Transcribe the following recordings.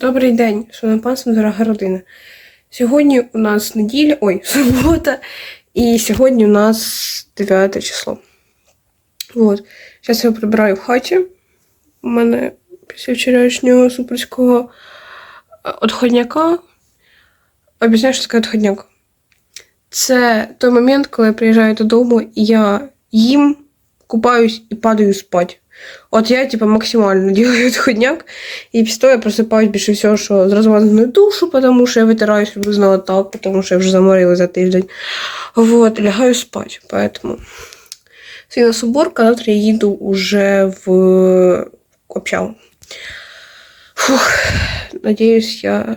Добрий день, шановне панство, дорога родина. Сьогодні у нас неділя, ой, субота, і сьогодні у нас 9 число. От. Зараз я прибираю в хаті. У мене після вчорашнього суперського е, отходняка. Об'ясняю, що таке отходняк. Це той момент, коли я приїжджаю додому, і я їм, купаюсь і падаю спать. От я, типа, максимально делаю отходняк, і після того я просипаюсь більше всього, що з розваленою душу, тому що я витираюсь приблизно так, тому що я вже заморила за тиждень. Вот, лягаю спать. Поэтому сьогодні уборка, завтра я їду уже в общагу. Фух, надіюсь, я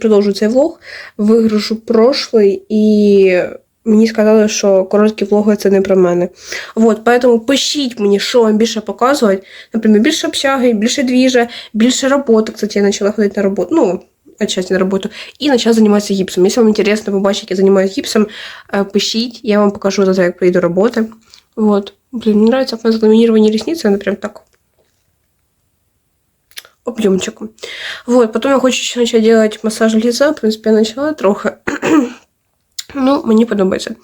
продовжу цей влог, вигрушу прошлий і мені сказали, що короткі влоги це не про мене. Вот, поэтому пишіть мені, що вам більше показувати. Наприклад, більше общаги, більше двіжа, більше роботи. Кстати, я почала ходити на роботу. Ну, отчасти на роботу. І почала займатися гіпсом. Якщо вам інтересно побачити, як я займаюся гіпсом, е, пишіть, я вам покажу завтра, як прийду роботи. Вот. Блин, мне нравится у нас ламинирование ресниц, она прям так объемчиком. Вот, потом я хочу еще начать делать массаж лица. В принципе, я начала трохи. Мені подобається.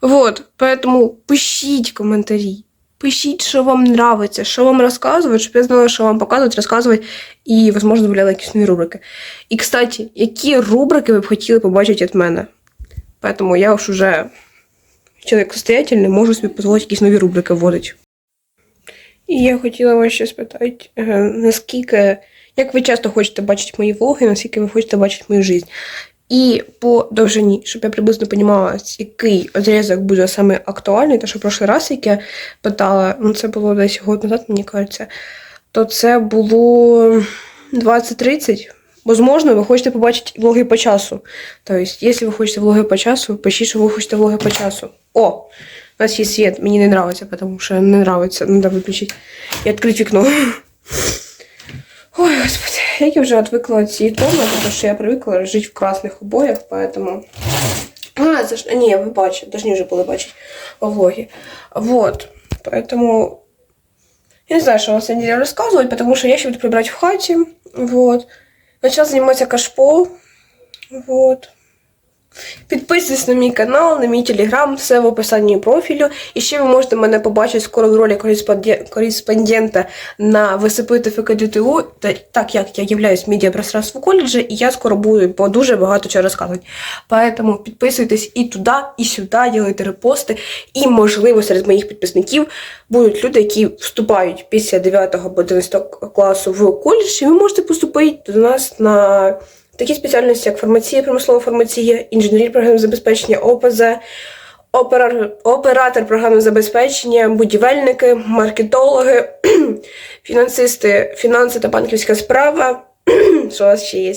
Вот, поэтому пишіть коментарі. Пишіть, що вам нравиться, що вам розказувати, щоб я знала, що вам показувати, розказувати, і, можливо, додавляла якісь нові рубрики. І, кстати, які рубрики ви б хотіли побачити від мене? Поэтому я уж уже чоловік состоятельний, можу собі дозволити якісь нові рубрики вводити. І я хотіла вас ще спитати, е, наскільки, як ви часто хочете бачити мої влоги, наскільки ви хочете бачити мою життя. І по довжині, щоб я приблизно розуміла, який одрізок буде саме актуальний, тому що в прошлий раз, як я питала, ну це було десь год назад, мені кажеться, то це було 20-30. Возможно, ви хочете побачити влоги по часу. Тобто, якщо ви хочете влоги по часу, пишіть, що ви хочете влоги по часу. О! У нас є світ, мені не нравиться, тому що не нравиться, треба виключити і відкрити вікно. Ой, господи, як я вже отвикла від цієї томи, тому що я привикла жити в красних обоях, поэтому... А, це ж... Ні, ви бачите, должны вже були бачити у влогі. Вот, поэтому... Я не знаю, що вам сьогодні розказувати, тому що я ще буду прибрати в хаті, вот. Начала займатися кашпо, вот. Підписуйтесь на мій канал, на мій телеграм, все в описанні профілю. І ще ви можете мене побачити скоро в ролі кореспондента на ВСП ТФК ДТУ, так як я являюсь медіапространством коледжа, і я скоро буду по дуже багато чого розказувати. Поэтому підписуйтесь і туди, і сюди, делайте репости. І, можливо, серед моїх підписників будуть люди, які вступають після 9 або 11 класу в коледж, і ви можете поступити до нас на такі спеціальності, як фармація, промислова фармація, інженерія програмного забезпечення, ОПЗ, оператор, оператор програмного забезпечення, будівельники, маркетологи, фінансисти, фінанси та банківська справа. Що у вас ще є?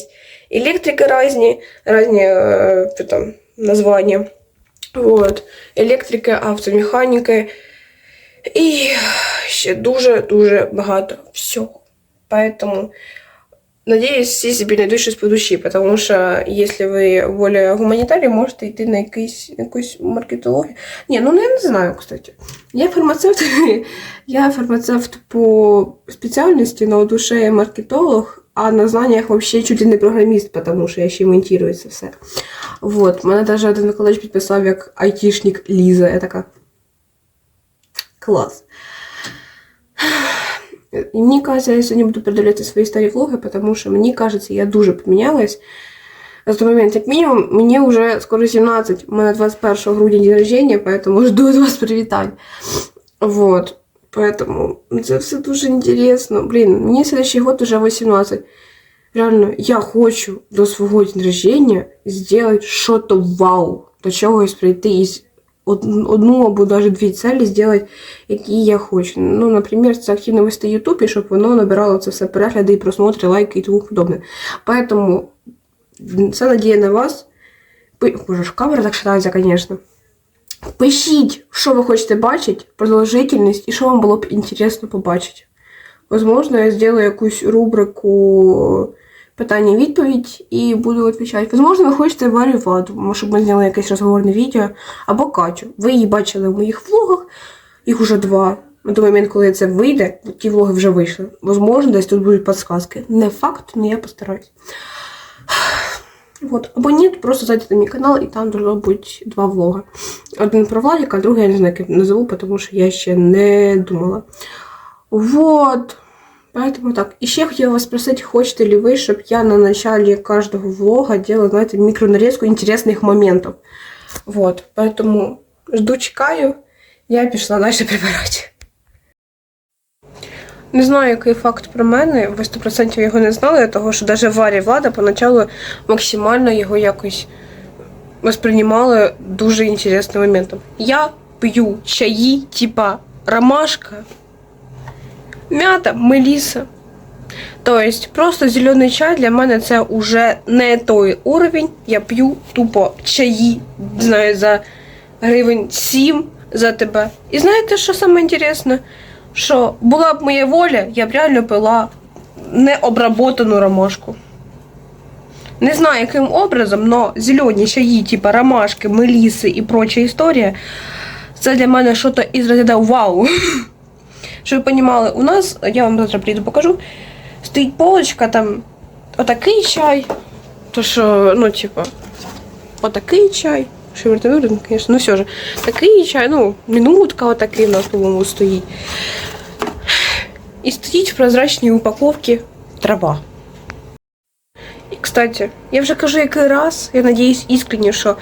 Електрики різні, різні е, там, названня. Вот. Електрики, автомеханіки. І ще дуже-дуже багато всього. Поэтому Надіюсь, всі собі знайдуть щось по душі, тому що якщо ви воля гуманітарій, можете йти на якийсь, якусь маркетологію. Ні, ну я не знаю, кстати. Я фармацевт, я фармацевт по спеціальності, у душе я маркетолог, а на знаннях взагалі чуть ли не програміст, тому що я ще монтую це все. Вот. Мене навіть один викладач підписав як айтішник Ліза. Я така. Клас. И мне кажется, я сегодня буду передавати свої старі влоги, потому що мені кажется, я дуже помінялась. За той момент, як мінімум, мені вже скоро 17, у мене 21 грудня день рождения, поэтому жду від вас привітань. Вот. Поэтому це все дуже інтересно. Блін, мені следующий год уже 18. Реально, я хочу до свого дня рождения сделать что-то вау. До чогось прийти із од- одну або навіть дві цілі зробити, які я хочу. Ну, наприклад, це активно вести YouTube, і щоб воно набирало це все перегляди і просмотри, лайки і тому подобне. Поэтому це надія на вас. Пи- Боже, ж камера так шатається, звісно. Пишіть, що ви хочете бачити, продовжительність і що вам було б інтересно побачити. Возможно, я зроблю якусь рубрику питання-відповідь і буду відповідати. Возможно, ви хочете Варю Владу, щоб ми зняли якесь розговорне відео, або Катю. Ви її бачили в моїх влогах, їх уже два. На той момент, коли це вийде, ті влоги вже вийшли. Возможно, десь тут будуть підсказки. Не факт, але я постараюсь. Вот. Або ні, просто зайдіть на мій канал, і там должно бути два влога. Один про Владика, а другий я не знаю, як назову, тому що я ще не думала. Вот. Поэтому так. И еще я хотела вас спросить, хочете ли вы, чтобы я на начале каждого влога делала, знаете, микронарезку интересных моментов. Вот. Поэтому жду, чекаю. Я пішла далі прибирати. Не знаю, який факт про мене. Ви 100% його не знали, того що навіть Варя і Влада поначалу максимально його якось восприймали дуже інтересним моментом. Я п'ю чаї, типа ромашка, мята, меліса. Тобто, просто зелений чай для мене це вже не той уровень. Я п'ю тупо чаї, знаю, за гривень 7 за тебе. І знаєте, що саме інтересне? Що була б моя воля, я б реально пила необработану ромашку. Не знаю, яким образом, але зелені чаї, типа ромашки, меліси і проча історія, це для мене щось із розряду вау. Щоб ви розуміли, у нас, я вам завтра прийду покажу, стоїть полочка, там отакий чай. То що, ну, типа, отакий чай. Що звісно, ну все ж. Такий чай, ну, минутка отакий у нас, по-моєму, стоїть. І стоїть в прозрачній упаковці трава. І, кстати, я вже кажу який раз, я надіюсь искренне, що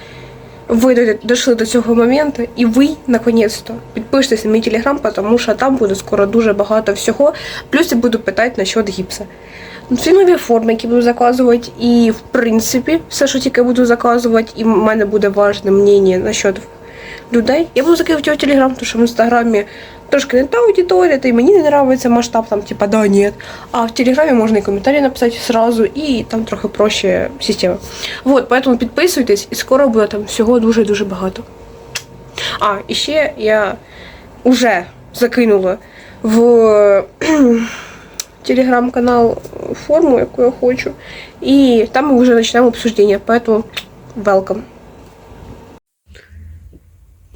ви дійшли до цього моменту, і ви, наконець-то, підпишитесь на мій телеграм, тому що там буде скоро дуже багато всього. Плюс я буду питати насчет гіпса. Всі нові форми, які буду заказувати, і в принципі, все, що тільки буду заказувати, і в мене буде важне мнення насчет людей. Я буду закидувати в телеграм, тому що в інстаграмі трошки не та аудиторія, та й мені не подобається масштаб, там, типа, да, ні. А в телеграмі можна і коментарі написати сразу, і там трохи проще система. Вот, поэтому підписуйтесь, і скоро буде там всього дуже-дуже багато. А, і ще я уже закинула в телеграм-канал форму, яку я хочу. І там ми вже почнемо обсуждення, поэтому welcome.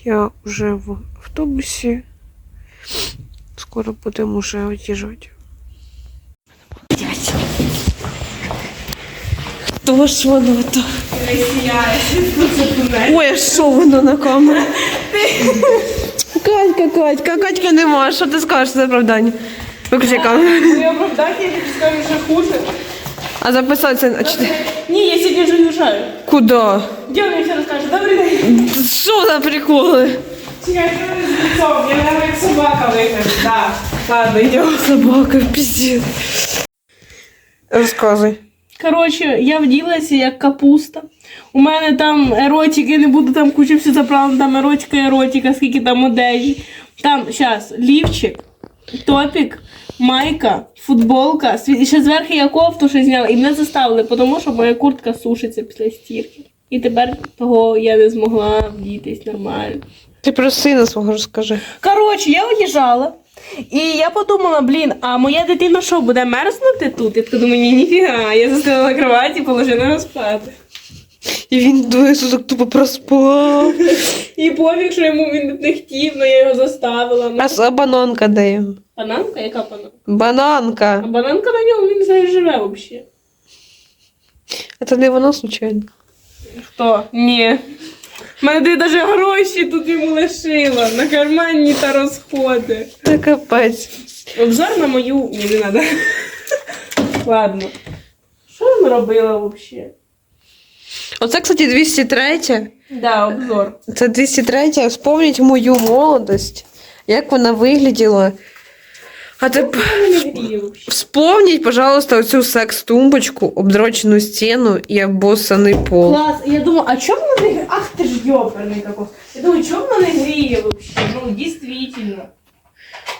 Я вже в автобусі. Скоро будемо вже одіжати. Хто ж воно то? Ой, а що воно на камері? Катька, Катька, Катька нема. Що ти скажеш за оправдання? Виключи камеру. Моє оправдання, я тобі скажу, що хуже. А записатися. а чи Ні, я сьогодні вже уїжджаю. Куди? Дівчина все розкаже. Добрий день. Що за приколи? Чекай, що ви з лицом? Я як собака вигляд. Так. Ладно, йдемо. Собака, піздець. Розказуй. Коротше, я вділася як капуста. У мене там еротик, я не буду там кучу все заправлено, там еротика, еротика, скільки там одежі. Там, зараз, лівчик, топік, майка, футболка, і ще зверху я кофту ще зняла, і мене заставили, тому що моя куртка сушиться після стірки. І тепер того я не змогла вдітись нормально. Ти про сина свого розкажи. Коротше, я уїжджала. І я подумала, блін, а моя дитина що, буде мерзнути тут? Я така думаю, ні, ніфіга. Я застила на кроваті, положила його спати. І він двоє суток тупо проспав. І пофіг, що йому він не хотів, але я його заставила. Ну, А с- а бананка де його? Бананка? Яка бананка? А Бананка. бананка на ньому він не живе взагалі. Це не воно случайно. Хто? Ні. Мене навіть гроші тут йому лишила на карманні та розходи. Та капець. Обзор на мою. Ні, не треба. Ладно. Що я робила взагалі? Оце, кстати, 203. Да, обзор. Це 203. Вспомніть мою молодость, як вона вигляділа. А тепер Я не грію взагалі. вспомніть, пожалуйста, оцю секс-тумбочку, обдрочену стіну і обоссаний пол. Клас, я думаю, а чому вона не гріє? Ах ти ж йоперний какой. Я думаю, чому вона не гріє взагалі? Ну, дійсно.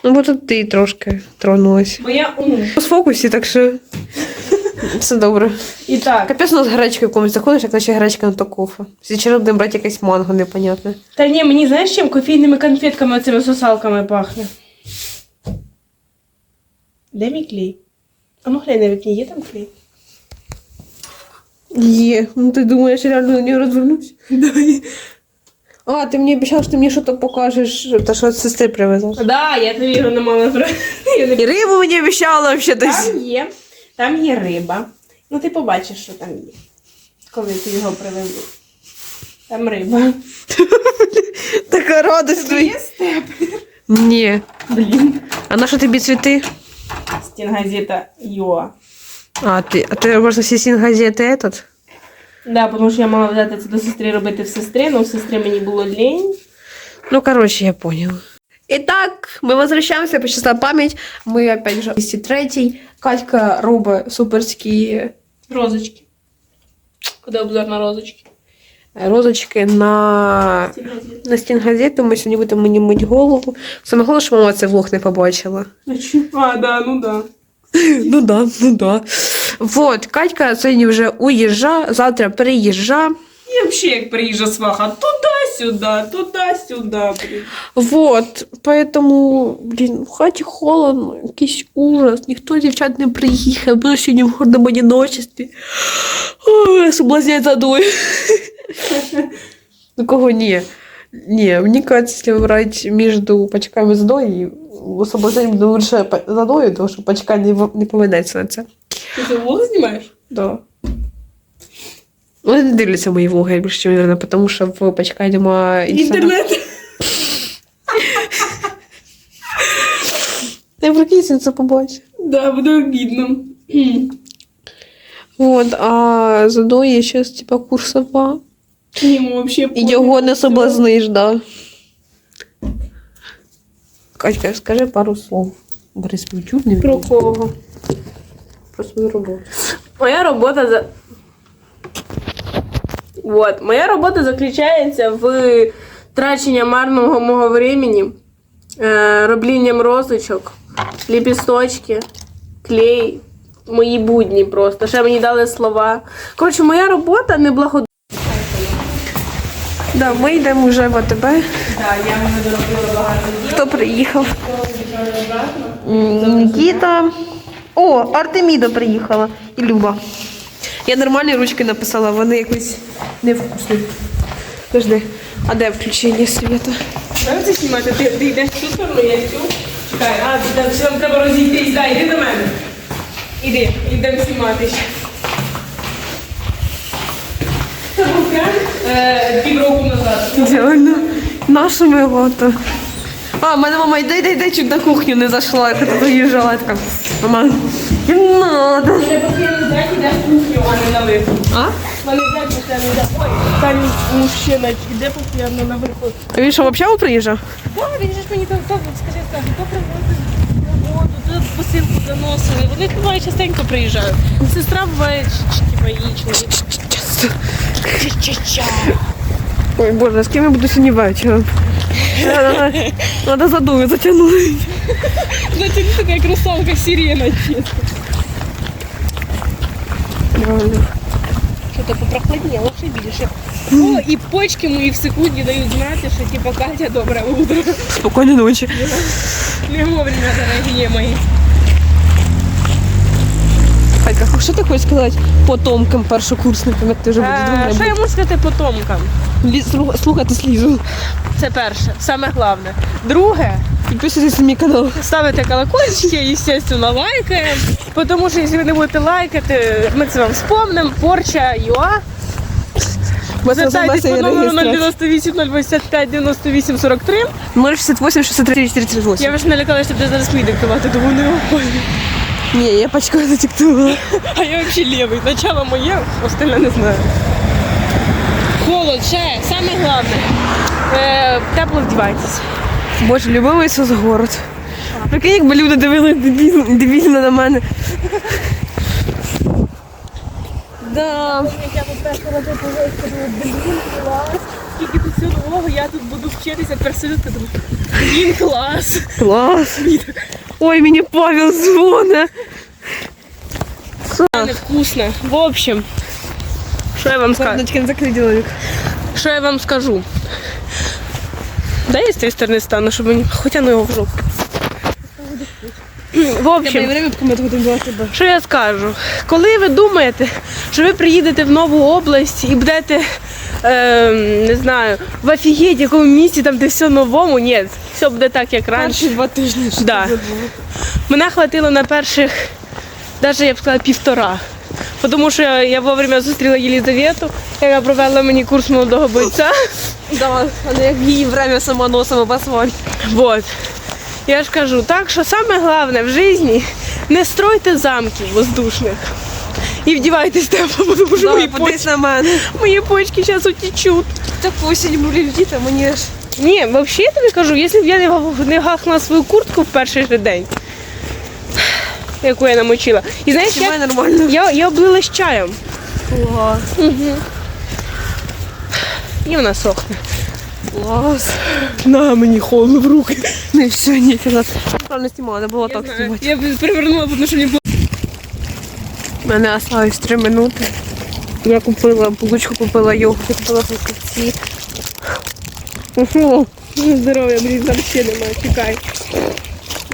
Ну, бо тут ти трошки тронулась. Бо я ум. В фокусі, так що Все добре. І так. Капець у нас гречкою комусь заходиш, як наче гречка на то кофе. Звичайно будемо брати якесь манго непонятне. Та ні, мені знаєш чим кофійними конфетками цими сосалками пахне. Де мій клей? А ну глянь, на вікні є там клей? Є, ну ти думаєш, я реально на нього розвернусь? Дай. А, ти мені обіцяв, що ти мені щось покажеш, те, що від сестри привезла. Да, я тобі його не мала зробити. І рибу мені обіцяла взагалі десь. Там є, там є риба. Ну ти побачиш, що там є. Коли ти його привезли. Там риба. Така радость. Є степ. Ні. Блін. А на що тобі цвіти? Стінгазета Йоа. А, ти, а ти можна всі сінгазети этот? Да, тому що я мала взяти це до сестри робити в сестри, але в сестри мені було лінь. Ну, короче, я понял. Итак, мы возвращаемся, почесла память. Мы опять же в 203 Катька робить суперські Розочки. Куди обзор на розочки? розочки на, на стінгазету. Ми сьогодні будемо мені мить голову. Саме головне, що мама це влог не побачила. А, да, ну да. Ну да, ну да. Вот, Катька сьогодні вже уїжджа, завтра приїжджа. І взагалі як приїжджа сваха, туди-сюди, туди-сюди. Вот, поэтому, блін, в хаті холодно, якийсь ужас, ніхто дівчат не приїхав, буду сьогодні в гордому одиночестві. Ой, соблазняє задою. Ну кого ні? Ні, мені кажется, якщо вибрати між пачками і задою, соблазнянням буде лише па- задою, тому що пачка не, не поведеться на це. Ти це влог знімаєш? Да. Вони не дивляться мої влоги, більше, мабуть, тому що в пачка немає Інтернет. Я прикинься, це побачить. Да, буде обідно. Вот, а задої зараз, типа, курсова. Йому вообще І його не соблазниш, да. Катька, скажи пару слов. Борис Півчук, Про кого? про свою роботу. Моя робота за. Вот. Моя робота заключається в траченні марного мого времени, е, роблінням розочок, ліпісточки, клей, мої будні просто. Ще мені дали слова. Коротше, моя робота не благо... Да, ми йдемо вже в АТБ. Да, я мене доробила багато Хто приїхав? М, Нікіта. О, Артеміда приїхала. І Люба. Я нормальні ручки написала, вони якось невкусні. Подожди, а де включення світу? Це знімати, ти, ти йдеш цю сторону, я цю. Чекай, а, ти там, всім треба розійтись, да, іди до мене. Іди, йдемо знімати ще. Це був прям е, півроку назад. Ідеально. Нашими його то. А, в мене мама йде, йде, йде, чуть на кухню не зайшла, я я така, мама, не надо. Мене постійно взяти, йде в кухню, а не? Мене постійно йде, ой, там мужчина йде постійно на. А він що, взагалі приїжджав? Так, він же ж мені то, то скажи, скажи, то привозить воду, то посилку заносили. Вони буває частенько приїжджають. Сестра буває, типа її чоловік. Ой, боже, з ким я буду сьогодні вечором? Надо, задую затягнути. Знаєте, така як русалка сирена, чесно. Що то попрохладніло ще більше. О, і почки мої в секунді дають знати, що типа Катя, добре утро. Спокійної ночі. Не вовремя дорогі мої. Хайка, що ти хочеш сказати потомкам першокурсникам, як ти вже будеш Е, Що я можу сказати потомкам? Слухати слізу. Це перше, саме головне. Друге, Підписуйтесь на мій канал. ставите колокольчики, естественно, лайкаємо. Тому що якщо ви не будете лайкати, ми це вам вспомнимо. Порча ЮА. Звертайтесь по номеру 098 085 98 43. 068 63 438. Я вже налякала, що ти зараз мій диктувати, тому не опалю. Ні, я пачкою затіктувала. А я взагалі лівий. Начало моє, остальне не знаю. Холод, ще, саме головне. Е, тепло вдівайтесь. Боже, любимий соцгород. Прикинь, якби люди дивилися дебільно, дебільно на мене. Да. Я попросила до блін, клас. Тільки тут всю дорогу я тут буду вчитися персидити. Блін, клас. Клас. Ой, мені Павел дзвоне. Невкусно. В общем, що я вам скажу? Не. Що я вам скажу? Дай я з цієї сторони стану, щоб мені. Хоча ну його в жопу. В общем, що я скажу? Коли ви думаєте, що ви приїдете в нову область і будете, е, не знаю, в офігеть якому місці, там де все новому, ні, все буде так, як раніше. Перші два тижні. Да. Мене хватило на перших, навіть я б сказала, півтора. Тому що я вовремя зустріла Єлізавету, яка провела мені курс молодого бойця. Да, а як її время сама носом об асфальт. Вот. Я ж кажу, так що саме головне в житті не стройте замків воздушних. І вдівайтесь тепло, тому що мої, подивись на мене. мої почки зараз утічуть. Так осінь були діти, мені ж. Ні, взагалі я тобі кажу, якщо б я не гахнула свою куртку в перший же день, яку я намочила. І знаєш, я, нормально. я, я облилась чаєм. Клас. І вона сохне. Клас. На мені холодно в руки. Не все, ні, ніфіга. Правильно знімала, не було так знімати. Я перевернула, тому що не було. У мене осталось 3 минути. Я купила булочку, купила йогурт, купила фрукти. Угу. Здоров'я, блін, там ще немає. Чекай.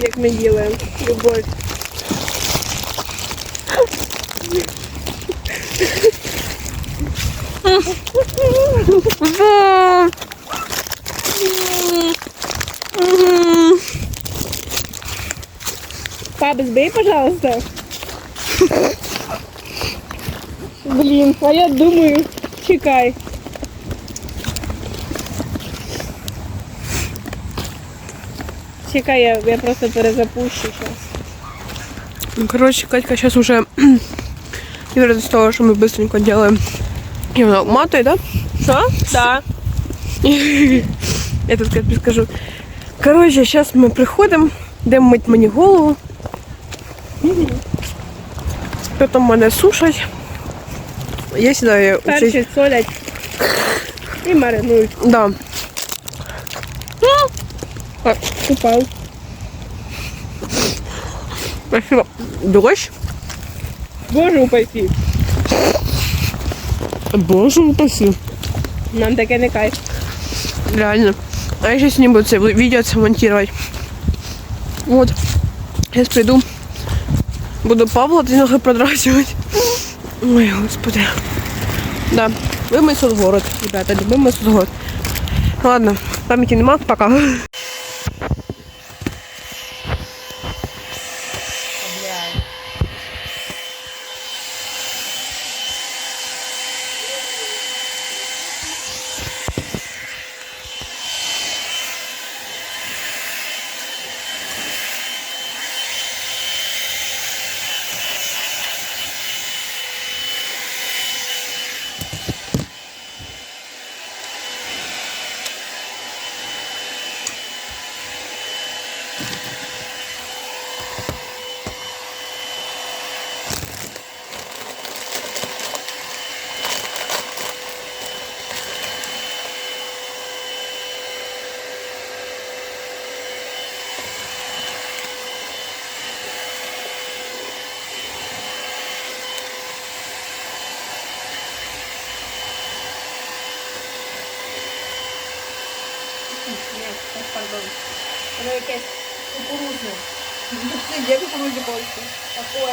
Як ми ділаємо. Любов. Папа, сбей, пожалуйста. Блин, а я думаю, чекай. Чекай, я, я просто перезапущу сейчас. Ну, короче, Катька сейчас уже не из того, что мы быстренько делаем. И она матает, да? Что? Да. Я тут тобі скажу. Коротше, зараз ми приходимо, йдемо мить мені голову. Потім мене сушать. Я сідаю учить. Перші солять і маринують. Да. А, упав. Спасибо. Дощ. Боже упаси. Боже упаси. Нам таке не кайф. Реально. А я сейчас не буду це видео це монтировать. Вот. Сейчас приду. Буду Павла тренога продрачивать. Ой, господи. Да. Любимый соцгород, ребята, любимый соцгород. Ладно, памяти нема, пока. Ano que é o curujo. Não precisa de curujo de bolso. Tá com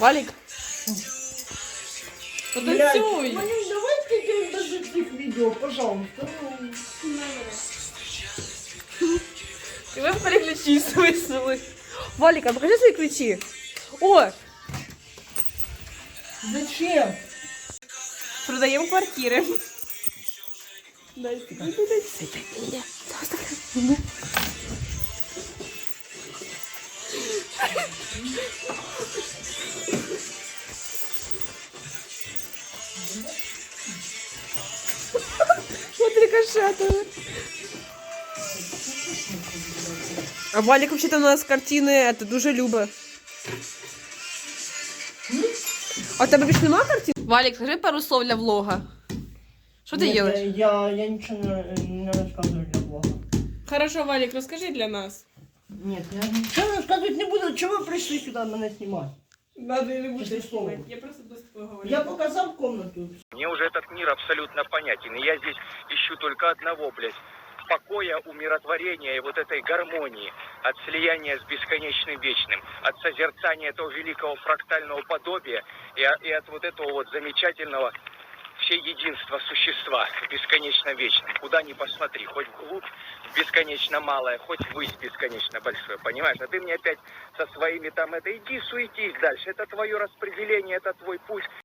Валік. Потанцюй. Ну, давай давайте ти даже цих видео, пожалуйста. І ви переключі свиснули. Валіка, покажи свої ключи? О! Зачем? Продаємо квартири. Дай рикошетами. А Валік взагалі у нас картини это, дуже любить. А в тебе більше нема картин? Валік, скажи пару слов для влога. Що ти Нет, робиш? Я, я, я ничего не, не рассказываю для блога. Хорошо, Валік, розкажи для нас. Нет, я ничего рассказывать не буду. Чего вы пришли сюда меня снимать? Надо не будеш знімати. Я просто без поговорю. Я показал комнату. Мне уже этот мир абсолютно понятен. И я здесь ищу только одного, блядь. Покоя, умиротворения и вот этой гармонии. От слияния с бесконечным вечным. От созерцания этого великого фрактального подобия. И, и от вот этого вот замечательного всеединства существа в бесконечно вечном. Куда ни посмотри, хоть вглубь бесконечно малое, хоть ввысь бесконечно большое, понимаешь? А ты мне опять со своими там это, иди суетись дальше, это твое распределение, это твой путь.